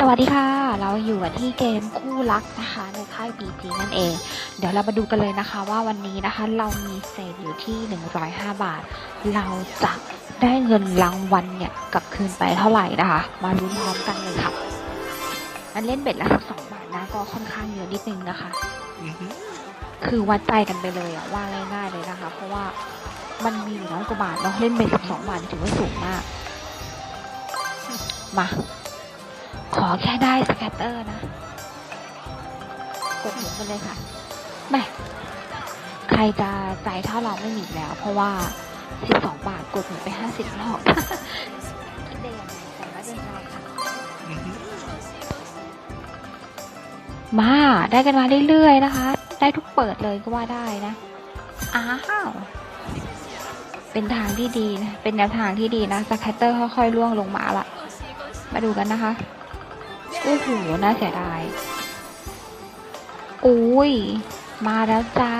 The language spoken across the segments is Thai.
สวัสดีค่ะ เราอยู่กันที่เกมคู่รักนะคะในค่าย BG นั่นเอง เดี๋ยวเรามาดูกันเลยนะคะ ว่าวันนี้นะคะเรามีเศษอยู่ที่ 105 บาท เราจะได้เงินรางวัลเนี่ยกลับคืนไปเท่าไหร่นะคะ มาลุ้นพร้อมกันเลยค่ะอันเล่นเบ็ดละ12บาทนะก็ค่อนข้างเยอะนิดนึงนะคะอือฮึคือวัดใจกันไปเลยอะว่าง่ายๆเลยนะคะ เพราะว่ามันมีอยู่น้อยกว่าบาทเนาะเล่นเบ็ด12บาทถือว่าสูงมาก มา ขอแค่ได้สแกตเตอร์นะ กดหมุนไปเลยค่ะแม่ใครจะใจเท่าเราไม่มีแล้ว เพราะว่า 12 บาทกดหมุนไป 50รอบคิดได้ยังไงแต่ไม่เป็นไรค่ะอือฮึมาได้กันมาเรื่อยๆนะคะ ได้ทุกเปิดเลยก็ว่าได้นะ อ้าวเป็นทางที่ดีนะ เป็นแนวทางที่ดีนะสแคตเตอร์ค่อยๆล่วงลงมาละ มาดูกันนะคะ โอ้โห น่าเสียดายอุ้ย มาแล้วจ้า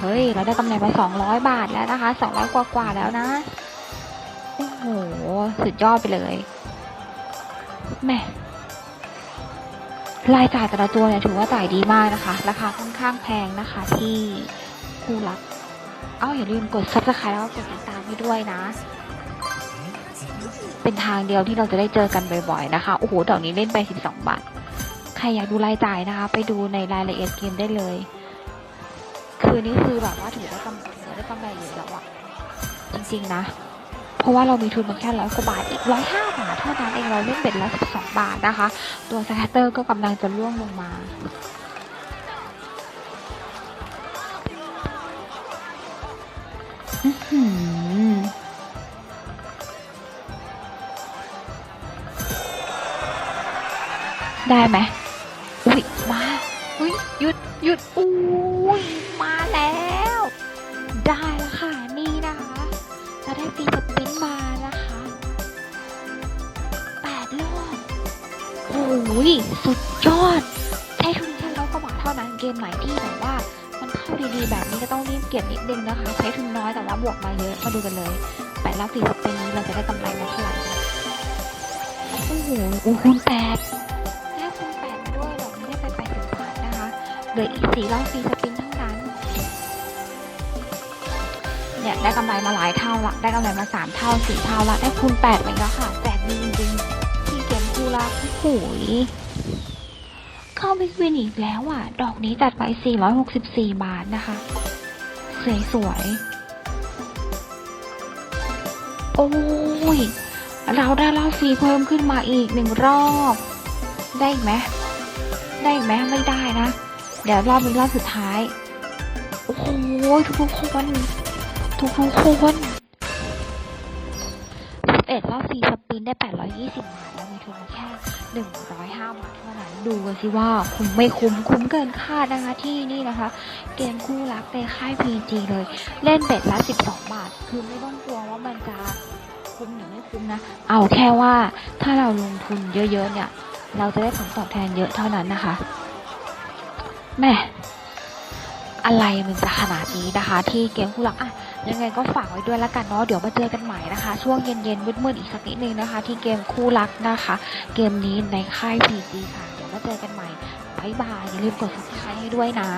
เฮ้ย เราได้กำไรมาสองร้อยบาทแล้วนะคะสองร้อยกว่าๆแล้วนะ โอ้โห สุดยอดไปเลยแหม่รายจ่ายแต่ละตัวเนี่ยถือว่าจ่ายดีมากนะคะ ราคาค่อนข้างแพงนะคะที่คู่รัก เอ้าอย่าลืมกด subscribe แล้วกดติดตามให้ด้วยนะ เป็นทางเดียวที่เราจะได้เจอกันบ่อยๆนะคะ โอ้โหดอกนี้เล่นไป 12 บาท ใครอยากดูรายจ่ายนะคะ ไปดูในรายละเอียดเกมได้เลย คือนี่คือแบบว่าถือได้กำถือได้กำไรเยอะแล้วอะจริงๆนะ เพราะว่าเรามีทุนมาแค่ร้อยกว่าบาท อีกร้อยห้าบาทเท่านั้นเองเราเล่นเบ็ดละ12บาทนะคะ ตัวสแคตเตอร์ก็กำลังจะล่วงลงมาอื้ ได้ไหมอุ้ยมาอุ้ยหยุดหยุดอุ้ยมาแล้ว ได้แล้วค่ะนี่นะคะเราได้ฟีสปินมานะคะแปดรอบโอ้ยสุดยอดใช้ทุนแค่ร้อยกว่าบาทเท่านั้นเกมไหนที่แบบว่ามันเข้าดีๆ แบบนี้ก็ต้องรีบเก็บนิดนึงนะคะ ใช้ทุนน้อยแต่ว่าบวกมาเยอะมาดูกันเลยแปดรอบฟีสปินนี้เราจะได้กำไรมาเท่าไหร่โอ้โหโอ้คูณแปด เหลืออีกสี่รอบฟรีสปินเท่านั้น เนี่ยได้กำไรมาหลายเท่าละ ได้กำไรมาสามเท่าสี่เท่าละ ได้คูณแปดไปแล้วค่ะแจกดีจริงๆที่เกมคู่ละโอ้โหยเข้าบิ๊กวินอีกแล้วอะ ดอกนี้จัดไป 464 บาทนะคะ สวยสวยโอ้ย เราได้รอบฟรีเพิ่มขึ้นมาอีกหนึ่งรอบ ได้อีกไหมได้อีกไหมไม่ได้นะ เดี๋ยวรอบนี้รอบสุดท้าย โอ้โหทุกๆคนทุกทุกๆคน11รอบ4สปินได้820บาทแล้วมีทุนแค่105บาทเท่านั้นดูกันสิว่าคุ้มไม่คุ้มคุ้มเกินคาดนะคะที่นี่นะคะ เกมคู่รักในค่าย PG เลย เล่นเบ็ดละ12บาท คือไม่ต้องกลัวว่ามันจะคุ้มหรือไม่คุ้มนะ เอาแค่ว่าถ้าเราลงทุนเยอะๆเนี่ย เราจะได้ผลตอบแทนเยอะเท่านั้นนะคะ แม่อะไรมันจะขนาดนี้นะคะ ที่เกมคู่รักอะยังไงก็ฝากไว้ด้วยละกันเนาะเดี๋ยวมาเจอกันใหม่นะคะ ช่วงเย็นๆมืดๆอีกสักนิดนึงนะคะ ที่เกมคู่รักนะคะ เกมนี้ในค่ายพีจีค่ะ เดี๋ยวมาเจอกันใหม่บายบายอย่าลืมกด subscribe ให้ด้วยนะ